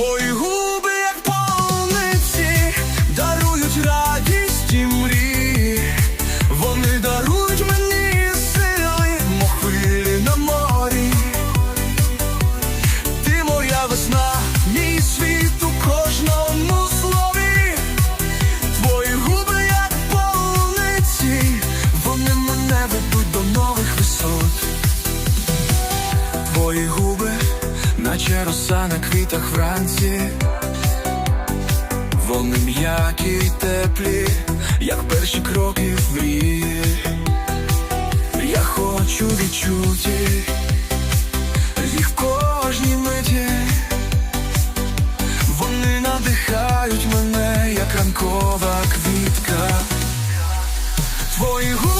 Твої губи, як полуниці, дарують радість і мрії. Вони дарують мені сили, мов на морі. Ти моя весна, мій світ у кожному слові. Твої губи, як полуниці, вони мене ведуть до нових висот. Твої губи, наче роса на квітах вранці, вони м'які й теплі, як перші кроки в мрії. Я хочу відчути їх в кожній миті, вони надихають мене, як ранкова квітка. Твої губи